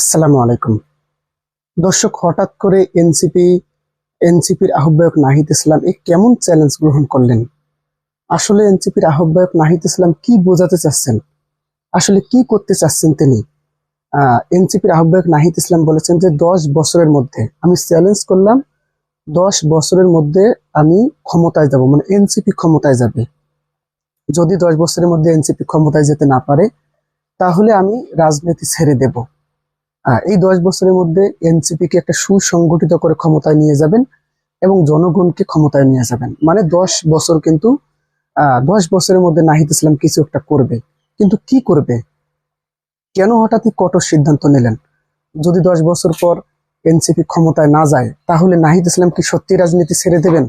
আসসালামু আলাইকুম। দর্শক, হঠাৎ করে এনসিপি, এনসিপির আহ্বায়ক নাহিদ ইসলাম এই কেমন চ্যালেঞ্জ গ্রহণ করলেন? আসলে এনসিপির আহ্বায়ক নাহিদ ইসলাম কি বোঝাতে চাচ্ছেন? আসলে কি করতে চাচ্ছেন তিনি? এনসিপির আহ্বায়ক নাহিদ ইসলাম বলেছেন যে, দশ বছরের মধ্যে আমি চ্যালেঞ্জ করলাম, দশ বছরের মধ্যে আমি ক্ষমতায় যাব মানে এনসিপি ক্ষমতায় যাবে। যদি দশ বছরের মধ্যে এনসিপি ক্ষমতায় যেতে না পারে, তাহলে আমি রাজনীতি ছেড়ে দেব। এই দশ বছরের মধ্যে এনসিপি কে একটা সুসংগঠিত করে ক্ষমতায় নিয়ে যাবেন এবং জনগণকে ক্ষমতায় নিয়ে যাবেন। মানে দশ বছর কিন্তু দশ বছরের মধ্যে নাহিদ ইসলাম কিছু একটা করবে। কিন্তু কি করবে? কেন হঠাৎই কঠোর সিদ্ধান্ত নিলেন? যদি দশ বছর পর এনসিপি ক্ষমতায় না যায়, তাহলে নাহিদ ইসলাম কি সত্যি রাজনীতি ছেড়ে দেবেন?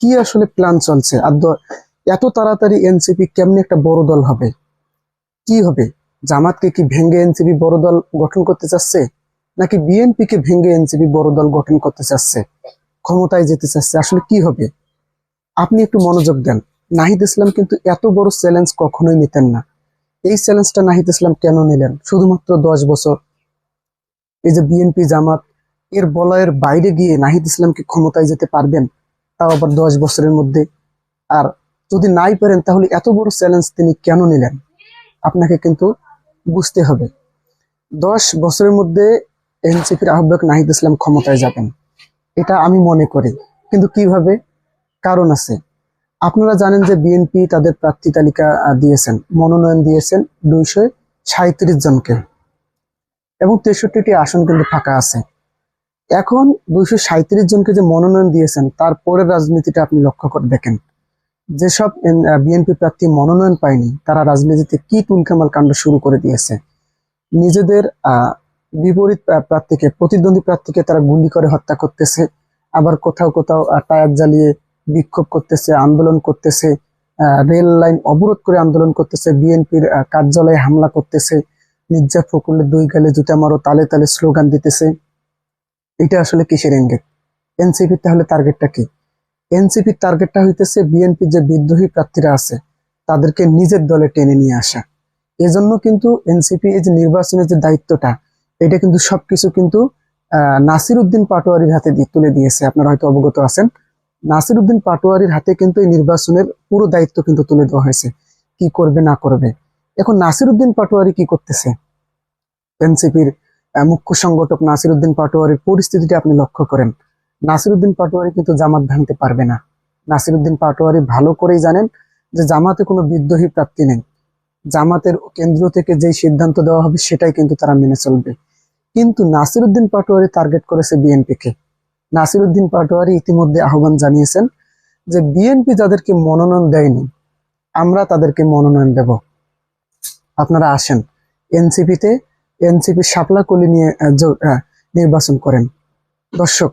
কি আসলে প্ল্যান চলছে? আর এত তাড়াতাড়ি এনসিপি কেমনি একটা বড় দল হবে? কি হবে? জামাতকে কি ভেঙ্গে এনসিপি বড় দল গঠন করতে চাচ্ছে? নাকি বিএনপি কে ভেঙ্গে এনসিপি বড় দল গঠন করতে চাচ্ছে? ক্ষমতায় যেতে চাচ্ছে, আসলে কি হবে? আপনি একটু মনোযোগ দেন। নাহিদ ইসলাম কিন্তু এত বড় চ্যালেঞ্জ কখনোই নিতেন না। এই চ্যালেঞ্জটা নাহিদ ইসলাম কেন নিলেন? শুধুমাত্র দশ বছর। এই যে বিএনপি, জামাত, এর বলয়ের বাইরে গিয়ে নাহিদ ইসলামকে ক্ষমতায় যেতে পারবেন, তাও আবার দশ বছরের মধ্যে। আর যদি নাই পারেন, তাহলে এত বড় চ্যালেঞ্জ তিনি কেন নিলেন? আপনাকে কিন্তু বুঝতে হবে। দশ বছরের মধ্যে এনসিপির আহ্বায়ক নাহিদ ইসলাম ক্ষমতায় যাবেন। এটা আমি মনে করি। কিন্তু কীভাবে? কারণ আছে। আপনারা জানেন যে বিএনপি তাদের প্রার্থী তালিকা দিয়েছেন। মনোনয়ন দিয়েছেন দুইশো সাঁত্রিশ জনকে। এবং তেষট্টিটি আসন কিন্তু ফাঁকা আছে। এখন দুইশো সাঁত্রিশ জনকে যে মনোনয়ন দিয়েছেন, তারপরের রাজনীতিটা আপনি লক্ষ্য করে দেখেন। যেসব বিএনপি প্রার্থী মনোনয়ন পায়নি, তারা রাজনীতিতে কি তুলকামাল কাণ্ড শুরু করে দিয়েছে? নিজেদের বিপরীত প্রার্থীকে, প্রতিদ্বন্দ্বী প্রার্থীকে তারা গুলি করে হত্যা করতেছে, আবার কোথাও কোথাও টায়ার জ্বালিয়ে বিক্ষোভ করতেছে, আন্দোলন করতেছে রেল লাইন অবরোধ করে আন্দোলন করতেছে, বিএনপির কার্যালয়ে হামলা করতেছে মির্জা ফখরুলের দুই গালে জুতা মারো, তালে তালে স্লোগান দিতেছে। এটা আসলে কিসের ইঙ্গিত এনসিপির তাহলে টার্গেটটা কি? এনসিপির টার্গেটটা হইতেছে বিএনপি যে বিদ্রোহী প্রার্থীরা আছে, তাদেরকে নিজের দলে টেনে নিয়ে আসা। এজন্য কিন্তু এনসিপি এই যে নির্বাচনের যে দায়িত্বটা, এটা কিন্তু সবকিছু কিন্তু নাসির উদ্দিন পাটোয়ারির হাতে তুলে দিয়েছে। আপনারা হয়তো অবগত আছেন। নাসির উদ্দিন পাটোয়ারির হাতে কিন্তু এই নির্বাচনের পুরো দায়িত্ব কিন্তু তুলে দেওয়া হয়েছে। কি করবে, না করবে। এখন নাসির উদ্দিন পাটোয়ারি কি করতেছে? এনসিপির মুখ্য সংগঠক নাসির উদ্দিন পাটোয়ারির পরিস্থিতিটা আপনি লক্ষ্য করেন। নাসিরুদ্দিন পাটোয়ারি কিন্তু জামাত ভাঙতে পারবে না। নাসিরুদ্দিন পাটোয়ারি ভালো করেই জানেন যে জামাতে কোনো বিদ্রোহী প্রার্থী নেই। জামাতের কেন্দ্র থেকে যেই সিদ্ধান্ত দেওয়া হবে সেটাই কিন্তু তারা মেনে চলবে। কিন্তু নাসিরুদ্দিন পাটোয়ারি টার্গেট করেছে বিএনপিকে। নাসিরুদ্দিন পাটোয়ারি ইতিমধ্যে আহ্বান জানিয়েছেন যে বিএনপি যাদেরকে মনোনয়ন দেয়নি, আমরা তাদেরকে মনোনয়ন দেব। আপনারা আসেন, এনসিপিতে এনসিপি শাপলা কলি নিয়ে নির্বাচন করেন। দর্শক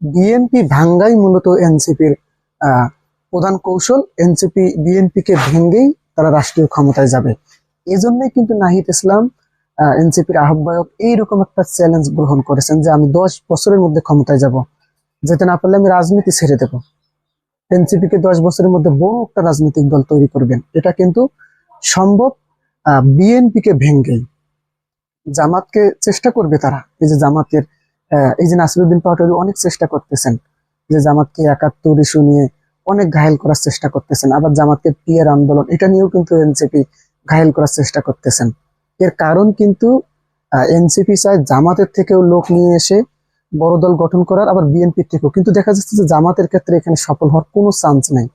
বিএনপি ভাঙ্গাই মূলত এনসিপির প্রধান কৌশল। এনসিপি বিএনপি কে ভেঙ্গেই তারা রাষ্ট্রীয় ক্ষমতায় যাবে। এজন্যই কিন্তু নাহিদ ইসলাম এনসিপির আহ্বায়ক এইরকম একটা চ্যালেঞ্জ গ্রহণ করেছেন যে আমি দশ বছরের মধ্যে ক্ষমতায় যাব। যেতে না পারলে আমি রাজনীতি ছেড়ে দেব। এনসিপি কে দশ বছরের মধ্যে বড় একটা রাজনৈতিক দল তৈরি করবেন। এটা কিন্তু সম্ভব বিএনপি কে ভেঙ্গেই। জামাতকে চেষ্টা করবে তারা। এই যে জামাতের এই যে নাসিরুদ্দিন পাটোয়ারি অনেক চেষ্টা করতেছেন যে জামাতকে একাত্তর ইস্যু নিয়ে অনেক ঘায়েল করার চেষ্টা করতেছেন। আবার জামাতকে পিয়ার আন্দোলন, এটা নিয়েও কিন্তু এনসিপি ঘায়েল করার চেষ্টা করতেছেন। এর কারণ কিন্তু এনসিপি চায় জামাতের থেকেও লোক নিয়ে এসে বড় দল গঠন করার, আবার বিএনপির থেকেও। কিন্তু দেখা যাচ্ছে যে জামাতের ক্ষেত্রে এখানে সফল হওয়ার কোনো চান্স নেই।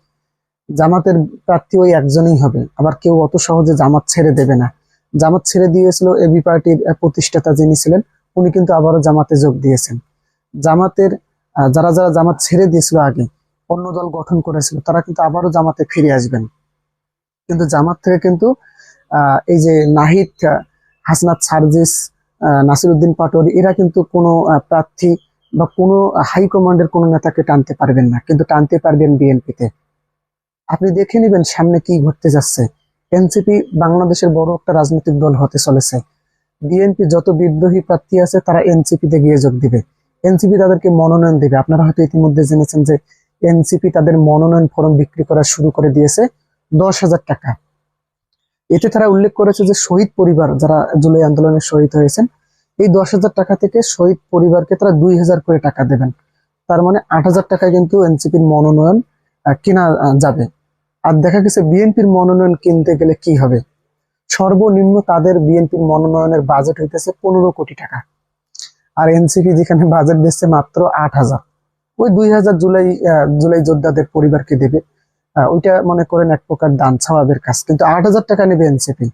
জামাতের প্রার্থী ওই একজনই হবে। আবার কেউ অত সহজে জামাত ছেড়ে দেবে না। জামাত ছেড়ে দিয়েছিল এবি পার্টির প্রতিষ্ঠাতা যিনি ছিলেন উনি কিন্তু আবারও জামাতে যোগ দিয়েছেন। জামাতের যারা যারা জামাত ছেড়ে দিয়েছিল আগে, অন্য দল গঠন করেছিল, তারা কিন্তু আবারও জামাতে ফিরে আসবেন। কিন্তু জামাত থেকে কিন্তু এই যে নাহিদ হাসনাত সার্জিস নাসিরুদ্দিন পাটোয়ারি, এরা কিন্তু কোনো প্রার্থী বা কোনো হাইকমান্ডের কোনো নেতাকে টানতে পারবেন না, কিন্তু টানতে পারবেন বিএনপিতে। আপনি দেখে নেবেন সামনে কি ঘটতে যাচ্ছে। এনসিপি বাংলাদেশের বড় একটা রাজনৈতিক দল হতে চলেছে। বিএনপি যত বিদ্রোহী প্রার্থী আছে, তারা এনসিপি তে গিয়ে যোগ দিবে। এনসিপি তাদেরকে মনোনয়ন দিবে। আপনারা হয়তো ইতিমধ্যে জেনেছেন যে এনসিপি তাদের মনোনয়ন ফর্ম বিক্রি করা শুরু করে দিয়েছে দশ হাজার টাকা। এতে তারা উল্লেখ করেছে যে শহীদ পরিবার যারা জুলাই আন্দোলনে শহীদ হয়েছেন, এই দশ হাজার টাকা থেকে শহীদ পরিবারকে তারা দুই হাজার করে টাকা দেবেন। তার মানে আট হাজার টাকা কিন্তু এনসিপির মনোনয়ন কেনা যাবে। আর দেখা গেছে বিএনপির মনোনয়ন কিনতে গেলে কি হবে? সর্বনিম্ন তাদের বিএনপির মনোনয়নের বাজেট হইতেছে পনেরো কোটি টাকা। আর এনসিপি যেখানে বাজেট দিচ্ছে মাত্র আট হাজার। ওই দুই হাজার জুলাই জুলাই যোদ্ধাদের পরিবারকে দেবে। ওইটা মনে করেন এক প্রকার দান ছাওয়াবের কাজ। কিন্তু আট হাজার টাকা নেবে এনসিপি।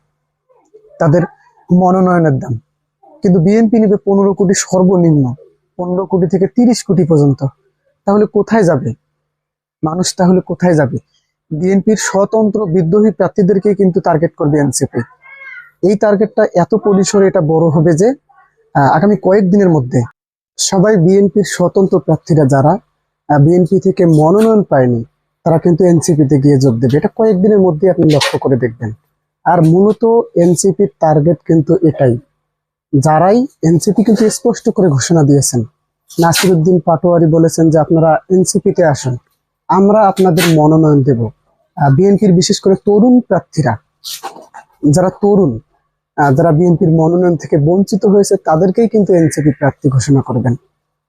তাদের মনোনয়নের দাম। কিন্তু বিএনপি নেবে পনেরো কোটি সর্বনিম্ন। পনেরো কোটি থেকে তিরিশ কোটি পর্যন্ত। তাহলে কোথায় যাবে? মানুষ তাহলে কোথায় যাবে? বিএনপির স্বতন্ত্র বিদ্রোহী প্রার্থীদেরকে কিন্তু টার্গেট করবে এনসিপি। এই টার্গেটটা এত পরিসরে এটা বড় হবে যে আগামী কয়েকদিনের মধ্যে সবাই বিএনপির স্বতন্ত্র প্রার্থীরা যারা বিএনপি থেকে মনোনয়ন পায়নি, তারা কিন্তু এনসিপিতে গিয়ে যোগ দেবে। এটা কয়েকদিনের মধ্যে আপনি লক্ষ্য করে দেখবেন। আর মূলত এনসিপির টার্গেট কিন্তু এটাই। যারাই এনসিপি কিন্তু স্পষ্ট করে ঘোষণা দিয়েছেন। নাসিরুদ্দিন পাটোয়ারি বলেছেন যে, আপনারা এনসিপিতে আসেন। আমরা আপনাদের মনোনয়ন দেব। বিএনপির বিশেষ করে তরুণ প্রার্থীরা, যারা তরুণ যারা বিএনপির মনোনয়ন থেকে বঞ্চিত হয়েছে, তাদেরকেই কিন্তু এনসিপি প্রার্থী ঘোষণা করবেন।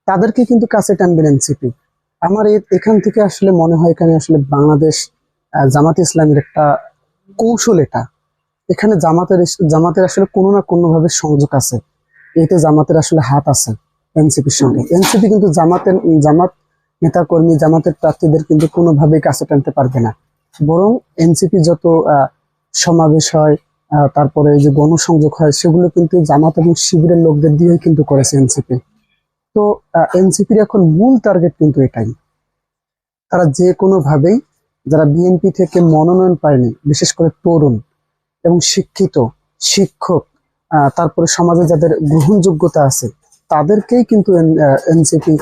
তাদেরকে কিন্তু কাছে টানবেন এনসিপি। আমার এখান থেকে আসলে মনে হয় এখানে আসলে বাংলাদেশ জামাত ইসলামের একটা কৌশল এটা। এখানে জামাতের জামাতের আসলে কোনো না কোনো ভাবে সংযোগ আছে। এতে জামাতের আসলে হাত আছে এনসিপির সঙ্গে। এনসিপি কিন্তু জামাতের জামাত নেতা কর্মী জামাতের প্রার্থীদের কিন্তু কোনোভাবেই কাছে টানতে পারবে না। বরং এনসিপি যত সমাবেশ হয় তারপরে যে গণসংযোগ হয়, সেগুলো কিন্তু জামাত এবং শিবিরের লোকদের দিয়েই কিন্তু করেছে এনসিপি। তো এনসিপির এখন মূল টার্গেট কিন্তু এটাই। তারা যে কোনো ভাবেই যারা বিএনপি থেকে মনোনয়ন পায়নি, বিশেষ করে তরুণ এবং শিক্ষিত, শিক্ষক তারপরে সমাজে যাদের গ্রহণযোগ্যতা আছে, তাদেরকেই কিন্তু এনসিপি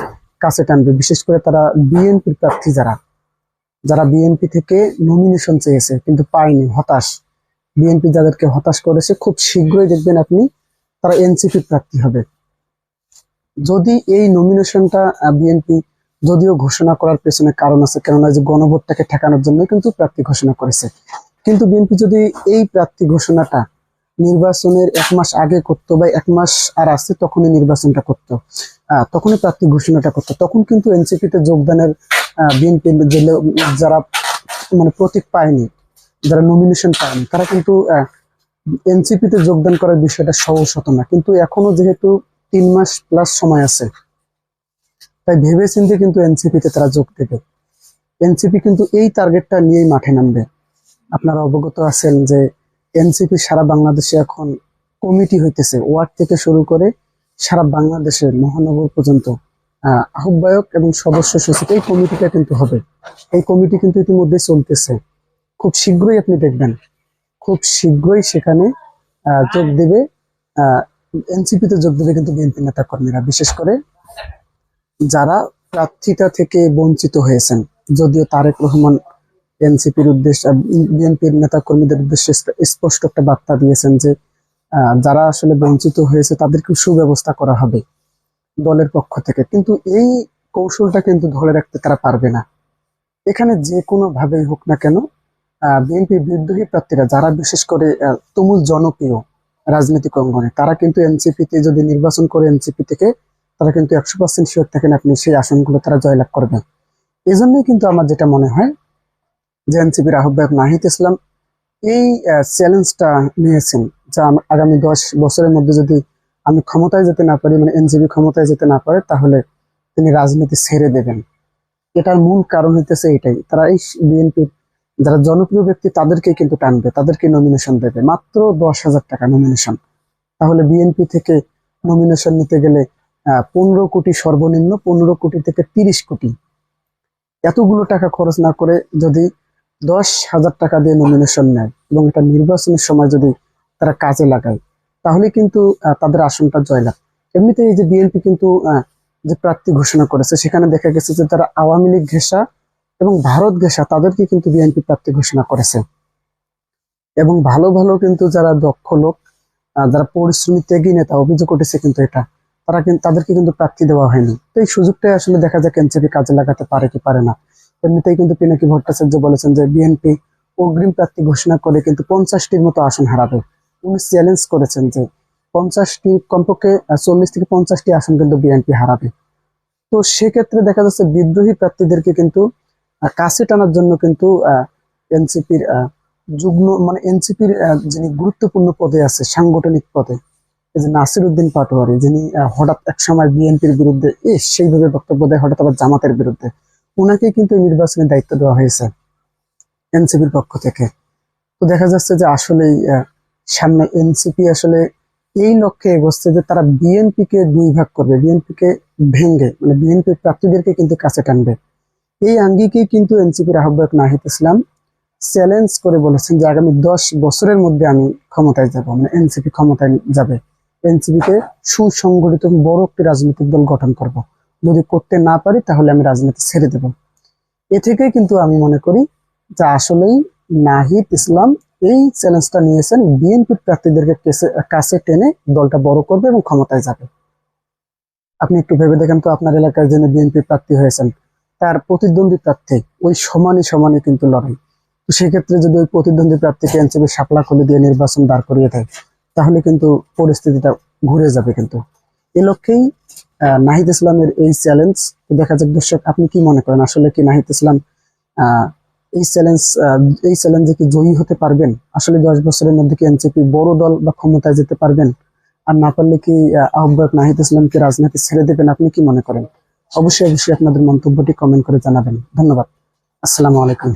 কাছে টানবে। বিশেষ করে তারা বিএনপির প্রার্থী যারা যারা বিএনপি থেকে নমিনেশন চেয়েছে, কিন্তু পায়নি, হতাশ। বিএনপি যাদেরকে হতাশ করেছে, খুব শীঘ্রই দেখবেন আপনি, তারা এনসিপি প্রার্থী হবে। যদি এই নমিনেশনটা বিএনপি যদিও ঘোষণা করার পেছনে কারণ আছে, কেননা যে গণভোটটাকে ঠেকানোর জন্য কিন্তু প্রার্থী ঘোষণা করেছে। কিন্তু বিএনপি যদি এই প্রার্থী ঘোষণাটা নির্বাচনের এক মাস আগে করতো বা এক মাস আর আছে, তখনই নির্বাচনটা করতো। তখনই প্রার্থী ঘোষণাটা করতো। তখন কিন্তু এনসিপিতে যোগদানের বিএনপি যারা মানে প্রতীক পায়নি, যারা নমিনেশন পায়নি, তারা কিন্তু এনসিপিতে যোগদান করার বিষয়টা সহজ হতো না। কিন্তু এখনও যেহেতু তিন মাস প্লাস সময় আছে, তাই ভেবে চিন্তে কিন্তু এনসিপিতে তারা যোগ দেবে। এনসিপি কিন্তু এই টার্গেটটা নিয়েই মাঠে নামবে। আপনারা অবগত আছেন যে এনসিপি সারা বাংলাদেশে এখন কমিটি হইতেছে, ওয়ার্ড থেকে শুরু করে সারা বাংলাদেশের মহানগর পর্যন্ত আহ, আহ্বায়ক এবং সদস্য সচিব এই কমিটিটা কিন্তু হবে। এই কমিটি কিন্তু ইতিমধ্যে চলতেছে। খুব শীঘ্রই আপনি দেখবেন। খুব শীঘ্রই সেখানে যোগ দেবে এনসিপিতে যোগ দেবে কিন্তু বিএনপি নেতা কর্মীরা বিশেষ করে যারা প্রার্থিতা থেকে বঞ্চিত হয়েছেন যদিও তারেক রহমান এনসিপির উদ্দেশ্যে বিএনপির নেতা কর্মীদের উদ্দেশ্যে স্পষ্ট একটা বার্তা দিয়েছেন যে যারা আসলে বঞ্চিত হয়েছে তাদেরকে সুব্যবস্থা করা হবে দলের পক্ষ থেকে। কিন্তু এই কৌশলটা কিন্তু ধরে রাখতে তারা পারবে না। এখানে যে কোনো ভাবেই হোক না কেন বিএনপি বিদ্রোহী প্রার্থীরা, যারা বিশেষ করে তুমুল জনপ্রিয় রাজনৈতিক অঙ্গনে, তারা কিন্তু এনসিপিতে যদি নির্বাচন করে এনসিপি থেকে, তারা কিন্তু একশো পার্সেন্ট শিওর থাকেন আপনি সেই আসনগুলো তারা জয়লাভ করবেন। এই জন্যই কিন্তু আমার যেটা মনে হয় যে এনসিপির আহ্বায়ক নাহিদ ইসলাম এই চ্যালেঞ্জটা নিয়েছেন, যা আগামী দশ বছরের মধ্যে যদি আমি ক্ষমতায় যেতে না পারি মানে এনসিপি ক্ষমতায় যেতে না পারে, তাহলে তিনি রাজনীতি ছেড়ে দেবেন। এটার মূল কারণ হইতেছে এটাই। তারা এই বিএনপির যারা জনপ্রিয় ব্যক্তি তাদেরকে কিন্তু টানবে, তাদেরকে নমিনেশন দেবে। মাত্র দশ হাজার টাকা নমিনেশন তাহলে বিএনপি থেকে নমিনেশন নিতে গেলে পনেরো কোটি সর্বনিম্ন, পনেরো কোটি থেকে তিরিশ কোটি। এতগুলো টাকা খরচ না করে যদি দশ হাজার টাকা দিয়ে নমিনেশন নেয় এবং এটা নির্বাচনের সময় যদি তারা কাজে লাগায়, তাহলে কিন্তু তাদের আসনটা জয়লাভ। এমনিতে এই যে বিএনপি কিন্তু যে প্রার্থী ঘোষণা করেছে, সেখানে দেখা গেছে যে তারা আওয়ামী লীগ ঘেঁষা এবং ভারত ঘেঁষা, তাদেরকে কিন্তু বিএনপি প্রার্থী ঘোষণা করেছে। এবং ভালো ভালো কিন্তু যারা দক্ষ লোক যারা পরিশ্রমী ত্যাগী নেতা, অভিযোগ উঠেছে কিন্তু এটা, তারা কিন্তু তাদেরকে কিন্তু প্রার্থী দেওয়া হয়নি। তো এই সুযোগটাই আসলে দেখা যাক এনসিপি কাজে লাগাতে পারে কি পারে না। এমনিতেই কিন্তু পিনাকি ভট্টাচার্য বলেছেন যে বিএনপি অগ্রিম প্রার্থী ঘোষণা করে কিন্তু পঞ্চাশটির মতো আসন হারাবে। উনি চ্যালেঞ্জ করেছেন যে পঞ্চাশটি কমপক্ষে চল্লিশ থেকে পঞ্চাশটি আসন কিন্তু বিএনপি হারাবে। তো সেক্ষেত্রে দেখা যাচ্ছে বিদ্রোহী প্রার্থীদেরকে কিন্তু কাছে টানার জন্য কিন্তু এনসিপির যুগ্ম মানে এনসিপির যিনি গুরুত্বপূর্ণ পদে আছে, সাংগঠনিক পদে, এই যে নাসির উদ্দিন পাটোয়ারি, যিনি হঠাৎ এক সময় বিএনপির বিরুদ্ধে এ সেইভাবে বক্তব্য দেয়, হঠাৎ আবার জামাতের বিরুদ্ধে। ওনাকে কিন্তু নির্বাচনের দায়িত্ব দেওয়া হয়েছে এনসিপির পক্ষ থেকে। তো দেখা যাচ্ছে যে আসলেই সামনে এনসিপি আসলে এই লক্ষ্যে এগোচ্ছে যে তারা বিএনপি কে দুই ভাগ করবে বিএনপি কে ভেঙ্গে মানে বিএনপি প্রার্থীদেরকে কিন্তু কাছে টানবে। এই আঙ্গিকেই কিন্তু এনসিপির আহ্বায়ক নাহিদ ইসলাম চ্যালেঞ্জ করে বলেছেন যে আগামী দশ বছরের মধ্যে আমি ক্ষমতায় যাব মানে এনসিপি ক্ষমতায় যাবে। এনসিপি কে সুসংগঠিত বড় একটি রাজনৈতিক দল গঠন করব। যদি করতে না পারি, তাহলে আমি রাজনীতি ছেড়ে দেব। এ থেকেই কিন্তু আমি মনে করি যে আসলেই নাহিদ ইসলাম এই চ্যালেঞ্জটা নিয়েছেন বিএনপির প্রার্থীদেরকে কাছে টেনে দলটা বড় করবে এবং ক্ষমতায় যাবে। আপনি একটু ভেবে দেখেন তো, আপনার এলাকায় যিনি বিএনপি প্রার্থী হয়েছেন, তার প্রতিদ্বন্দ্বী প্রার্থী, ওই সমানে সমানে কিন্তু লড়াই। তো সেক্ষেত্রে যদি ওই প্রতিদ্বন্দ্বী প্রার্থীকে এনসিপি সাপলা খুলে দিয়ে নির্বাচন দাঁড় করিয়ে দেয়, তাহলে কিন্তু পরিস্থিতিটা ঘুরে যাবে কিন্তু। এ লক্ষ্যেই নাহিদ ইসলামের এই চ্যালেঞ্জ দেখা যাক দর্শক আপনি কি মনে করেন? আসলে কি নাহিদ ইসলাম এই চ্যালেঞ্জ এই চ্যালেঞ্জে কি জয়ী হতে পারবেন? আসলে দশ বছরের মধ্যে কি এনসিপি বড় দল বা ক্ষমতায় যেতে পারবেন? আর না পারলে কি আহ, আহ্বায়ক নাহিদ ইসলামকে রাজনীতি ছেড়ে দেবেন? আপনি কি মনে করেন? অবশ্যই অবশ্যই আপনাদের মন্তব্যটি কমেন্ট করে জানাবেন। ধন্যবাদ। আসসালামু আলাইকুম।